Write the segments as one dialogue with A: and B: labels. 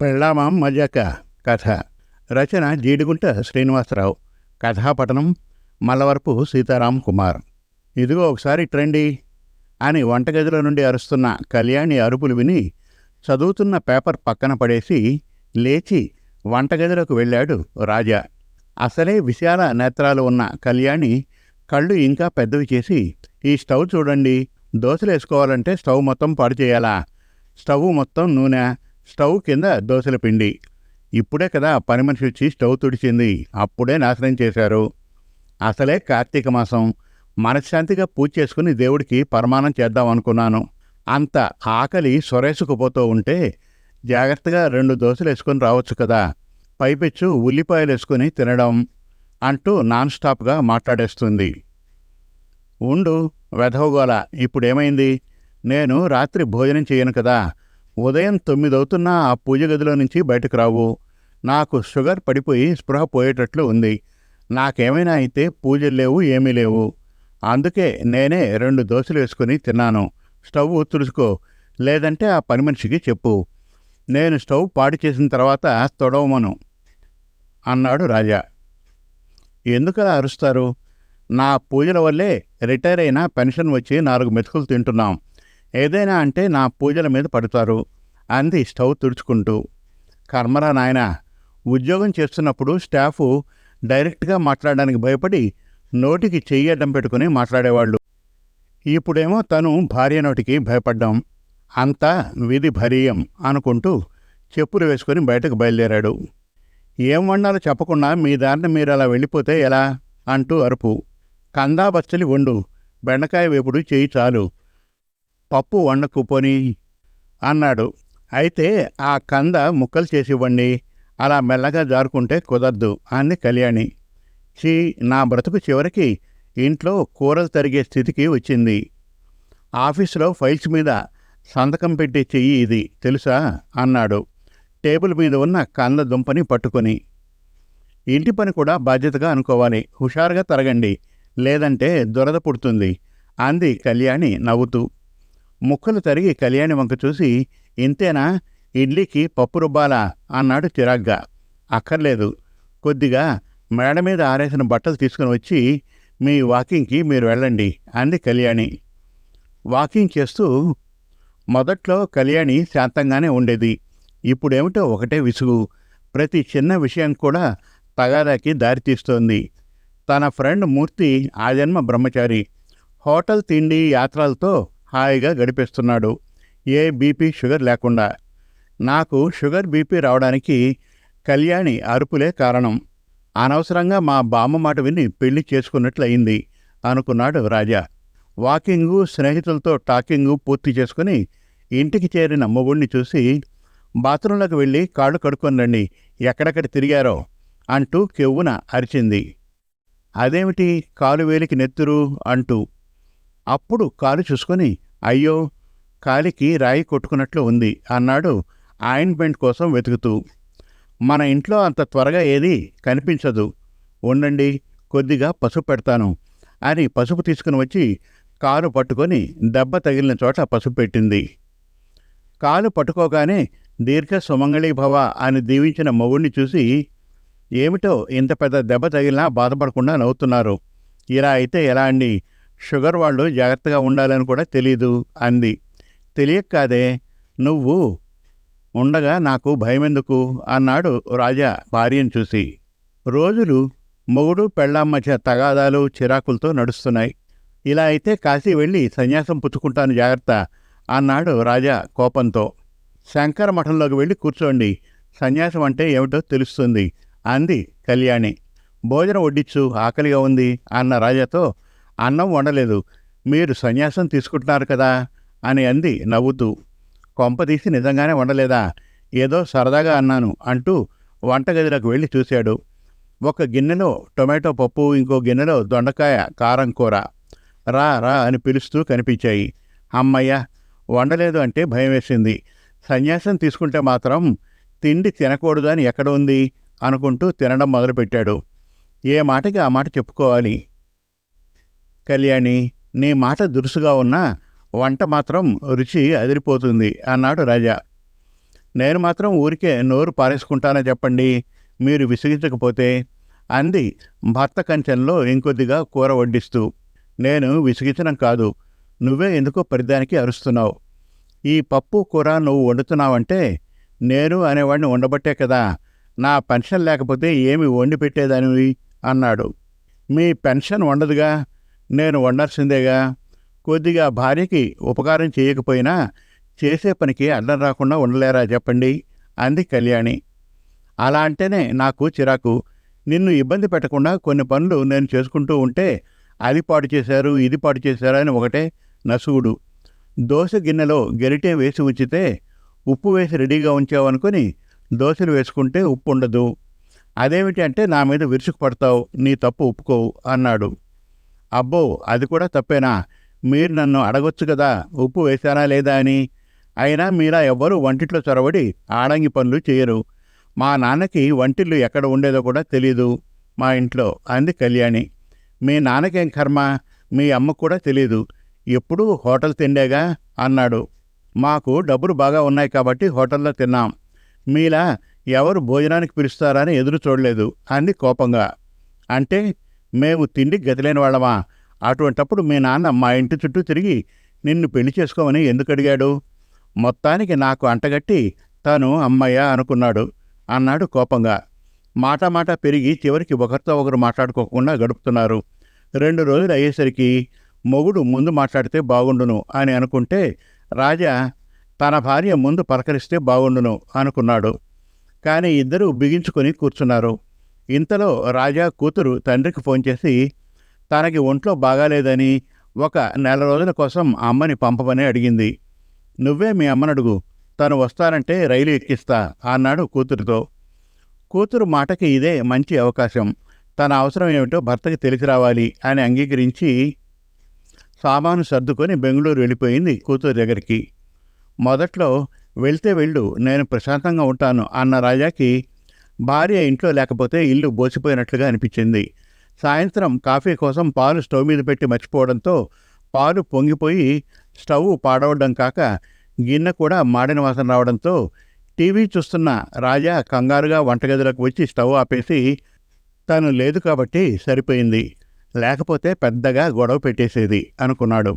A: పెళ్ళామం మజాక కథ. రచన జీడిగుంట శ్రీనివాసరావు. కథాపఠనం మల్లవరపు సీతారాం కుమార్. ఇదిగో ఒకసారి ట్రండి అని వంటగదిలో నుండి అరుస్తున్న కళ్యాణి అరుపులు విని చదువుతున్న పేపర్ పక్కన పడేసి లేచి వంటగదిలోకి వెళ్ళాడు రాజా. అసలే విశాల నేత్రాలు ఉన్న కళ్యాణి కళ్ళు ఇంకా పెద్దవి చేసి ఈ స్టవ్ చూడండి దోశలు వేసుకోవాలంటే స్టవ్ మొత్తం పాడు చేయాలా? స్టవ్ మొత్తం నూనె స్టవ్ కింద దోశల పిండి. ఇప్పుడే కదా పని మనిషి వచ్చి స్టవ్ తుడిచింది. అప్పుడే నాశనం చేశారు. అసలే కార్తీక మాసం. మనశ్శాంతిగా పూజ చేసుకుని దేవుడికి పరమానం చేద్దాం అనుకున్నాను. అంత ఆకలి సొరేసుకుపోతూ ఉంటే జాగ్రత్తగా రెండు దోశలు వేసుకొని రావచ్చు కదా. పైపెచ్చు ఉల్లిపాయలు వేసుకొని తినడం అంటూ నాన్ స్టాప్గా మాట్లాడేస్తుంది. ఉండు వెధవగోల ఇప్పుడేమైంది? నేను రాత్రి భోజనం చేయను కదా. ఉదయం తొమ్మిదవుతున్నా ఆ పూజ గదిలో నుంచి బయటకు రావు. నాకు షుగర్ పడిపోయి స్పృహ పోయేటట్లు ఉంది. నాకేమైనా అయితే పూజలు లేవు ఏమీ లేవు. అందుకే నేనే రెండు దోశలు వేసుకుని తిన్నాను. స్టవ్ తుడుచుకో. లేదంటే ఆ పని మనిషికి చెప్పు. నేను స్టవ్ పాడు చేసిన తర్వాత తొడవమను అన్నాడు రాజా. ఎందుకలా అరుస్తారు? నా పూజల వల్లే రిటైర్ అయిన పెన్షన్ వచ్చి నాలుగు మెతుకులు తింటున్నాం. ఏదైనా అంటే నా పూజల మీద పడతారు. అంది స్టవ్ తుడుచుకుంటూ. కర్మరా నాయన ఉద్యోగం చేస్తున్నప్పుడు స్టాఫ్ డైరెక్ట్గా మాట్లాడడానికి భయపడి నోటికి చెయ్యి అడ్డం పెట్టుకుని మాట్లాడేవాళ్ళు. ఇప్పుడేమో తను భార్య నోటికి భయపడ్డాం. అంతా విధి భరీయం అనుకుంటూ చెప్పులు వేసుకొని బయటకు బయలుదేరాడు. ఏం వండాలో చెప్పకుండా మీ దారిని మీరు అలా వెళ్ళిపోతే ఎలా? అంటూ అరుపు. కందా బచ్చలి వండు బెండకాయ వేపుడు చేయి చాలు. పప్పు వండకు పోని అన్నాడు. అయితే ఆ కంద ముక్కలు చేసి ఇవ్వండి. అలా మెల్లగా జారుకుంటే కుదరదు అంది కళ్యాణి. చీ నా బ్రతుకు చివరికి ఇంట్లో కూరలు తరిగే స్థితికి వచ్చింది. ఆఫీసులో ఫైల్స్ మీద సంతకం పెట్టి చెయ్యి ఇది తెలుసా? అన్నాడు. టేబుల్ మీద ఉన్న కంద దుంపని పట్టుకొని. ఇంటి పని కూడా బాధ్యతగా అనుకోవాలి. హుషారుగా తరగండి. లేదంటే దురద పుడుతుంది అంది కళ్యాణి నవ్వుతూ. ముక్కలు తరిగి కళ్యాణి వంక చూసి ఇంతేనా? ఇడ్లీకి పప్పు రుబ్బాలా? అన్నాడు చిరాగ్గా. అక్కర్లేదు. కొద్దిగా మేడ మీద ఆరేసిన బట్టలు తీసుకుని వచ్చి మీ వాకింగ్కి మీరు వెళ్ళండి అంది కళ్యాణి. వాకింగ్ చేస్తూ మొదట్లో కళ్యాణి శాంతంగానే ఉండేది. ఇప్పుడేమిటో ఒకటే విసుగు. ప్రతి చిన్న విషయం కూడా తగాదాకి దారితీస్తోంది తన ఫ్రెండ్ మూర్తి ఆ జన్మ బ్రహ్మచారి. హోటల్ తిండి యాత్రలతో హాయిగా గడిపేస్తున్నాడు. ఏ బీపీ షుగర్ లేకుండా. నాకు షుగర్ బీపీ రావడానికి కళ్యాణి అరుపులే కారణం. అనవసరంగా మా బామ్మ మాట విని పెళ్ళి చేసుకున్నట్లయింది అనుకున్నాడు రాజా. వాకింగు స్నేహితులతో టాకింగు పూర్తి చేసుకుని ఇంటికి చేరిన మొగుణ్ణి చూసి బాత్రూంలోకి వెళ్ళి కాళ్ళు కడుక్కొని రండి. ఎక్కడెక్కడ తిరిగారో అంటూ కెవ్వున అరిచింది. అదేమిటి? కాలు వేలికి నెత్తురు అంటూ అప్పుడు కాలు చూసుకొని అయ్యో కాలికి రాయి కొట్టుకున్నట్లు ఉంది అన్నాడు ఆయింట్మెంట్ కోసం వెతుకుతూ. మన ఇంట్లో అంత త్వరగా ఏది కనిపించదు. ఉండండి కొద్దిగా పసుపు పెడతాను అని పసుపు తీసుకుని వచ్చి కాలు పట్టుకొని దెబ్బ తగిలిన చోట పసుపు పెట్టింది. కాలు పట్టుకోగానే దీర్ఘ సుమంగళీభవ అని దీవించిన మొగుణ్ణి చూసి ఏమిటో ఇంత పెద్ద దెబ్బ తగిలినా బాధపడకుండా నవ్వుతున్నారు. ఇలా అయితే ఎలా అండి? షుగర్ వాళ్ళు జాగ్రత్తగా ఉండాలని కూడా తెలీదు అంది. తెలియక కాదే నువ్వు ఉండగా నాకు భయమెందుకు? అన్నాడు రాజా భార్యను చూసి. రోజులు మొగుడు పెళ్ళాం మధ్య తగాదాలు చిరాకులతో నడుస్తున్నాయి. ఇలా అయితే కాశీ వెళ్ళి సన్యాసం పుచ్చుకుంటాను జాగ్రత్త అన్నాడు రాజా కోపంతో. శంకర మఠంలోకి వెళ్ళి కూర్చోండి సన్యాసం అంటే ఏమిటో తెలుస్తుంది అంది కళ్యాణి. భోజనం వడ్డించు ఆకలిగా ఉంది అన్న రాజాతో అన్నం వండలేదు. మీరు సన్యాసం తీసుకుంటున్నారు కదా అని అంది నవ్వుతూ. కొంపదీసి నిజంగానే వండలేదా? ఏదో సరదాగా అన్నాను అంటూ వంటగదిలోకి వెళ్ళి చూశాడు. ఒక గిన్నెలో టొమాటో పప్పు ఇంకో గిన్నెలో దొండకాయ కారం కూర. రా రా అని పిలుస్తూ కనిపించాయి. అమ్మయ్య వండలేదు అంటే భయం వేసింది. సన్యాసం తీసుకుంటే మాత్రం తిండి తినకూడదు అని ఎక్కడ ఉంది అనుకుంటూ తినడం మొదలుపెట్టాడు. ఏ మాటకి ఆ మాట చెప్పుకోవాలి? కళ్యాణి నీ మాట దురుసుగా ఉన్నా వంట మాత్రం రుచి అదిరిపోతుంది అన్నాడు రాజా. నేను మాత్రం ఊరికే నోరు పారేసుకుంటానని చెప్పండి మీరు విసిగించకపోతే అంది భర్త కంచెంలో ఇంకొద్దిగా కూర వడ్డిస్తూ. నేను విసిగించడం కాదు నువ్వే ఎందుకో పరిదానికి అరుస్తున్నావు. ఈ పప్పు కూర నువ్వు వండుతున్నావంటే నేను అనేవాడిని ఉండబట్టే కదా నా పెన్షన్ లేకపోతే ఏమి వండి పెట్టేదానివి అన్నాడు. మీ పెన్షన్ వండదుగా నేను వండాల్సిందేగా. కొద్దిగా భార్యకి ఉపకారం చేయకపోయినా చేసే పనికి అడ్డం రాకుండా ఉండలేరా చెప్పండి అంది కళ్యాణి. అలా అంటేనే నాకు చిరాకు. నిన్ను ఇబ్బంది పెట్టకుండా కొన్ని పనులు నేను చేసుకుంటూ ఉంటే అది పాడు చేశారు ఇది పాడు చేశారు అని ఒకటే నసుగుడు. దోశ గిన్నెలో గరిటె వేసి ఉంచితే ఉప్పు వేసి రెడీగా ఉంచావనుకొని దోశలు వేసుకుంటే ఉప్పు ఉండదు అదేమిటి అంటే నా మీద విరుచుకు పడతావు నీ తప్పు ఒప్పుకోవు అన్నాడు. అబ్బో అది కూడా తప్పేనా? మీరు నన్ను అడగొచ్చు కదా ఉప్పు వేశానా లేదా అని. అయినా మీరా ఎవ్వరూ వంటిట్లో చొరబడి ఆడంగి పనులు చేయరు. మా నాన్నకి వంటిల్లు ఎక్కడ ఉండేదో కూడా తెలీదు మా ఇంట్లో అంది కళ్యాణి. మీ నాన్నకేం కర్మ? మీ అమ్మకు కూడా తెలీదు. ఎప్పుడూ హోటల్ తిండేగా? అన్నాడు. మాకు డబ్బులు బాగా ఉన్నాయి కాబట్టి హోటల్లో తిన్నాం. మీలా ఎవరు భోజనానికి పిలుస్తారని ఎదురు చూడలేదు అంది కోపంగా. అంటే మేము తిండి గతిలేని వాళ్ళమా? అటువంటప్పుడు మీ నాన్న మా ఇంటి చుట్టూ తిరిగి నిన్ను పెళ్ళి చేసుకోమని ఎందుకు అడిగాడు? మొత్తానికి నాకు అంటగట్టి తాను అమ్మయ్య అనుకున్నాడు అన్నాడు కోపంగా. మాట మాట పెరిగి చివరికి ఒకరితో ఒకరు మాట్లాడుకోకుండా గడుపుతున్నారు. రెండు రోజులు అయ్యేసరికి మొగుడు ముందు మాట్లాడితే బాగుండును అని అనుకుంటే రాజా తన భార్య ముందు పలకరిస్తే బాగుండును అనుకున్నాడు. కానీ ఇద్దరూ బిగించుకొని కూర్చున్నారు. ఇంతలో రాజా కూతురు తండ్రికి ఫోన్ చేసి తనకి ఒంట్లో బాగాలేదని ఒక నెల రోజుల కోసం అమ్మని పంపమని అడిగింది. నువ్వే మీ అమ్మనడుగు. తను వస్తానంటే రైలు ఎక్కిస్తా అన్నాడు కూతురుతో. కూతురు మాటకి ఇదే మంచి అవకాశం. తన అవసరం ఏమిటో భర్తకి తెలిసి రావాలి అని అంగీకరించి సామాను సర్దుకొని బెంగళూరు వెళ్ళిపోయింది కూతురు దగ్గరికి. మొదట్లో వెళ్తే వెళ్ళు నేను ప్రశాంతంగా ఉంటాను అన్న రాజాకి భార్య ఇంట్లో లేకపోతే ఇల్లు బోసిపోయినట్లుగా అనిపించింది. సాయంత్రం కాఫీ కోసం పాలు స్టవ్ మీద పెట్టి మర్చిపోవడంతో పాలు పొంగిపోయి స్టవ్ పాడవడం కాక గిన్నె కూడా మాడిన వాసన రావడంతో టీవీ చూస్తున్న రాజా కంగారుగా వంటగదిలోకి వచ్చి స్టవ్ ఆపేసి తను లేదు కాబట్టి సరిపోయింది. లేకపోతే పెద్దగా గొడవ పెట్టేసేది అనుకున్నాడు.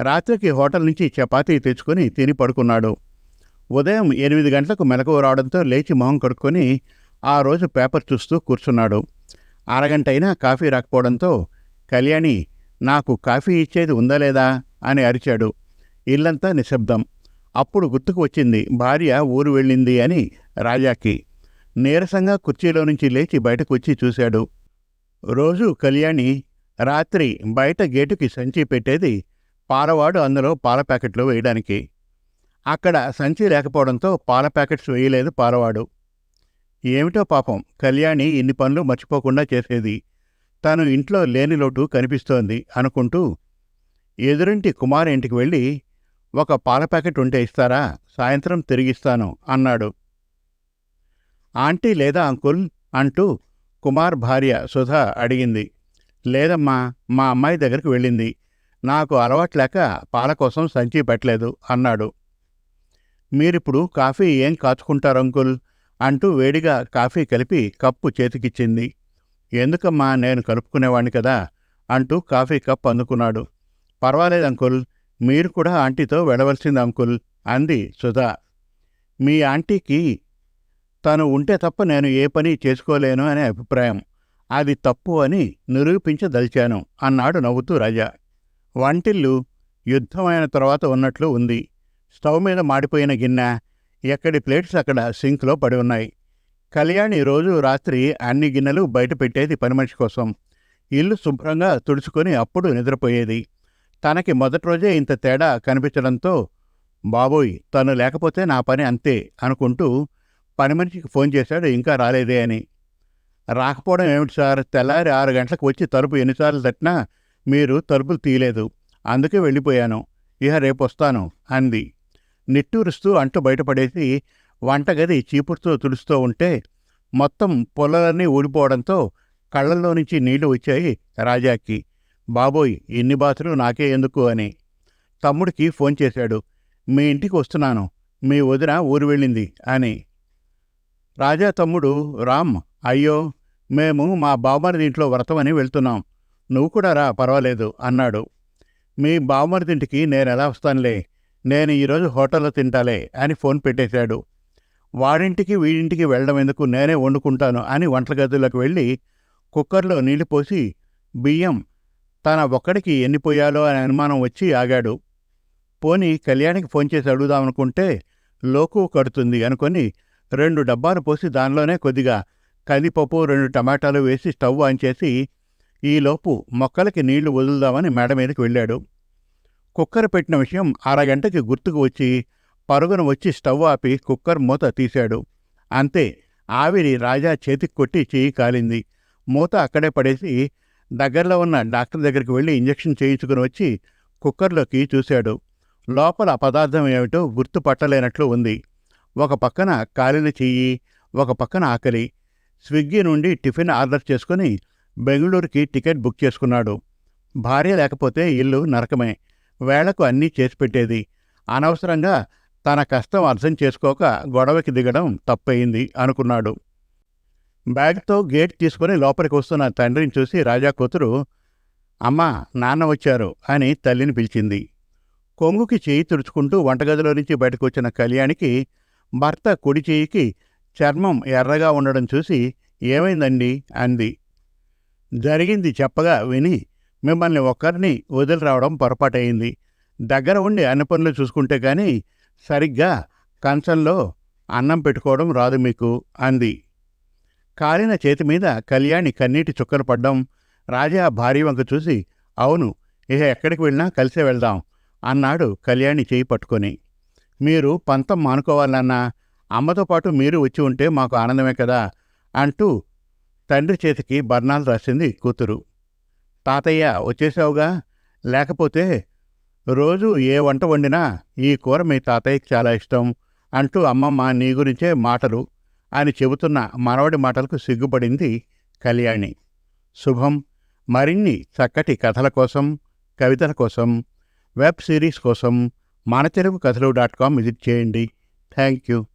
A: రాత్రికి హోటల్ నుంచి చపాతీ తెచ్చుకొని తిని పడుకున్నాడు. ఉదయం ఎనిమిది గంటలకు మెలకువ రావడంతో లేచి మొహం కడుక్కొని ఆ రోజు పేపర్ చూస్తూ కూర్చున్నాడు. అరగంట అయినా కాఫీ రాకపోవడంతో కళ్యాణి నాకు కాఫీ ఇచ్చేది ఉందా లేదా? అని అరిచాడు. ఇల్లంతా నిశ్శబ్దం. అప్పుడు గుర్తుకు వచ్చింది భార్య ఊరు వెళ్ళింది అని రాజాకి. నీరసంగా కుర్చీలో నుంచి లేచి బయటకు వచ్చి చూశాడు. రోజు కళ్యాణి రాత్రి బయట గేటుకి సంచి పెట్టేది పారవాడు అందులో పాల ప్యాకెట్లు వేయడానికి. అక్కడ సంచి లేకపోవడంతో పాల ప్యాకెట్స్ వేయలేదు పాలవాడు. ఏమిటో పాపం కళ్యాణి ఇన్ని పనులు మర్చిపోకుండా చేసేది. తను ఇంట్లో లేని లోటు కనిపిస్తోంది అనుకుంటూ ఎదురింటి కుమార్ ఇంటికి వెళ్ళి ఒక పాల ప్యాకెట్ ఉంటే ఇస్తారా సాయంత్రం తిరిగిస్తాను అన్నాడు. ఆంటీ లేదా అంకుల్? అంటూ కుమార్ భార్య సుధా అడిగింది. లేదమ్మా మా అమ్మాయి దగ్గరికి వెళ్ళింది. నాకు అలవాట్లేక పాల కోసం సంచి పెట్టలేదు అన్నాడు. మీరిప్పుడు కాఫీ ఏం కాచుకుంటారు అంకుల్? అంటూ వేడిగా కాఫీ కలిపి కప్పు చేతికిచ్చింది. ఎందుకమ్మా నేను కలుపుకునేవాణ్ణి కదా? అంటూ కాఫీ కప్ అందుకున్నాడు. పర్వాలేదు అంకుల్. మీరు కూడా ఆంటీతో వెళ్ళవలసింది అంకుల్ అంది సుధా. మీ ఆంటీకి తను ఉంటే తప్ప నేను ఏ పని చేసుకోలేను అనే అభిప్రాయం. అది తప్పు అని నిరూపించదలిచాను అన్నాడు నవ్వుతూ రాజా. వంటిల్లు యుద్ధమైన తర్వాత ఉన్నట్లు ఉంది. స్టవ్ మీద మాడిపోయిన గిన్నె ఎక్కడి ప్లేట్స్ అక్కడ సింక్లో పడి ఉన్నాయి. కళ్యాణి రోజు రాత్రి అన్ని గిన్నెలు బయట పెట్టేది పని మనిషి కోసం. ఇల్లు శుభ్రంగా తుడుచుకొని అప్పుడు నిద్రపోయేది. తనకి మొదటి రోజే ఇంత తేడా కనిపించడంతో బాబోయ్ తను లేకపోతే నా పని అంతే అనుకుంటూ పని మనిషికి ఫోన్ చేశాడు ఇంకా రాలేదే అని. రాకపోవడం ఏమిటి సార్? తెల్లారి ఆరు గంటలకు వచ్చి తలుపు ఎన్నిసార్లు తట్టినా మీరు తలుపులు తీయలేదు. అందుకే వెళ్ళిపోయాను. ఇహ రేపు వస్తాను అంది. నిట్టూరుస్తూ అంటూ బయటపడేసి వంటగది చీపురుతో తుడుస్తూ ఉంటే మొత్తం పొలాలన్నీ ఊడిపోవడంతో కళ్ళల్లో నుంచి నీళ్ళు వచ్చాయి రాజాకి. బాబోయ్ ఇన్ని బాతులు నాకే ఎందుకు? అని. తమ్ముడికి ఫోన్ చేశాడు. మీ ఇంటికి వస్తున్నాను. మీ వదిన ఊరు వెళ్ళింది అని. రాజా తమ్ముడు రామ్ అయ్యో మేము మా బావమరిది ఇంట్లో వ్రతమని వెళ్తున్నాం. నువ్వు కూడా రా పర్వాలేదు అన్నాడు. మీ బావమరిదింటికి నేను ఎలా వస్తానులే? నేను ఈరోజు హోటల్లో తింటాలే అని ఫోన్ పెట్టేశాడు. వాడింటికి వీడింటికి వెళ్ళడం ఎందుకు నేనే వండుకుంటాను అని వంటగదిలోకి వెళ్ళి కుక్కర్లో నీళ్ళు పోసి బియ్యం తన ఒక్కడికి ఎన్ని పోయాలో అని అనుమానం వచ్చి ఆగాడు. పోని కళ్యాణికి ఫోన్ చేసి అడుగుదామనుకుంటే లోకు కడుతుంది అనుకొని రెండు డబ్బాలు పోసి దానిలోనే కొద్దిగా కందిపప్పు రెండు టమాటాలు వేసి స్టవ్ ఆన్ చేసి ఈలోపు మొక్కలకి నీళ్ళు వదులుదామని మేడ మీదకి వెళ్ళాడు. కుక్కర్ పెట్టిన విషయం అరగంటకి గుర్తుకు వచ్చి పరుగున వచ్చి స్టవ్ ఆపి కుక్కర్ మూత తీశాడు. అంతే ఆవిరి రాజా చేతికి కొట్టి చెయ్యి కాలింది. మూత అక్కడే పడేసి దగ్గరలో ఉన్న డాక్టర్ దగ్గరికి వెళ్ళి ఇంజెక్షన్ చేయించుకుని వచ్చి కుక్కర్లోకి చూశాడు. లోపల పదార్థం ఏమిటో గుర్తుపట్టలేనట్లు ఉంది. ఒక పక్కన కాలిన చెయ్యి ఒక పక్కన ఆకలి. స్విగ్గీ నుండి టిఫిన్ ఆర్డర్ చేసుకుని బెంగళూరుకి టికెట్ బుక్ చేసుకున్నాడు. భార్య లేకపోతే ఇల్లు నరకమే. వేళకు అన్నీ చేసిపెట్టేది అనవసరంగా తన కష్టం అర్థం చేసుకోక గొడవకి దిగడం తప్పయింది అనుకున్నాడు. బ్యాగ్తో గేట్ తీసుకుని లోపలికి వస్తున్న తండ్రిని చూసి రాజా కూతురు అమ్మా నాన్న వచ్చారు అని తల్లిని పిలిచింది. కొంగుకి చేయి తుడుచుకుంటూ వంటగదిలో నుంచి బయటకు వచ్చిన కళ్యాణికి భర్త కుడి చేయికి చర్మం ఎర్రగా ఉండడం చూసి ఏమైందండి? అంది. జరిగింది చెప్పగా విని మిమ్మల్ని ఒక్కరిని వదిలి రావడం పొరపాటయింది. దగ్గర ఉండి అన్ని పనులు చూసుకుంటే కానీ సరిగ్గా కంచంలో అన్నం పెట్టుకోవడం రాదు మీకు అంది. కాలిన చేతి మీద కళ్యాణి కన్నీటి చుక్కలు పడ్డం రాజా భార్య వంక చూసి అవును ఇక ఎక్కడికి వెళ్ళినా కలిసే వెళ్దాం అన్నాడు కళ్యాణి చేయి పట్టుకొని. మీరు పంతం మానుకోవాలన్నా అమ్మతో పాటు మీరు వచ్చి ఉంటే మాకు ఆనందమే కదా అంటూ తండ్రి చేతికి బర్ణాలు రాసింది కూతురు. తాతయ్య వచ్చేసావుగా. లేకపోతే రోజు ఏ వంట వండినా ఈ కూర మీ తాతయ్యకి చాలా ఇష్టం అంటూ అమ్మమ్మ నీ గురించే మాటలు అని చెబుతున్న మనవడి మాటలకు సిగ్గుపడింది కళ్యాణి. శుభం. మరిన్ని చక్కటి కథల కోసం కవితల కోసం వెబ్ సిరీస్ కోసం మన తెలుగు కథలు డాట్ కామ్ విజిట్ చేయండి. Thank you.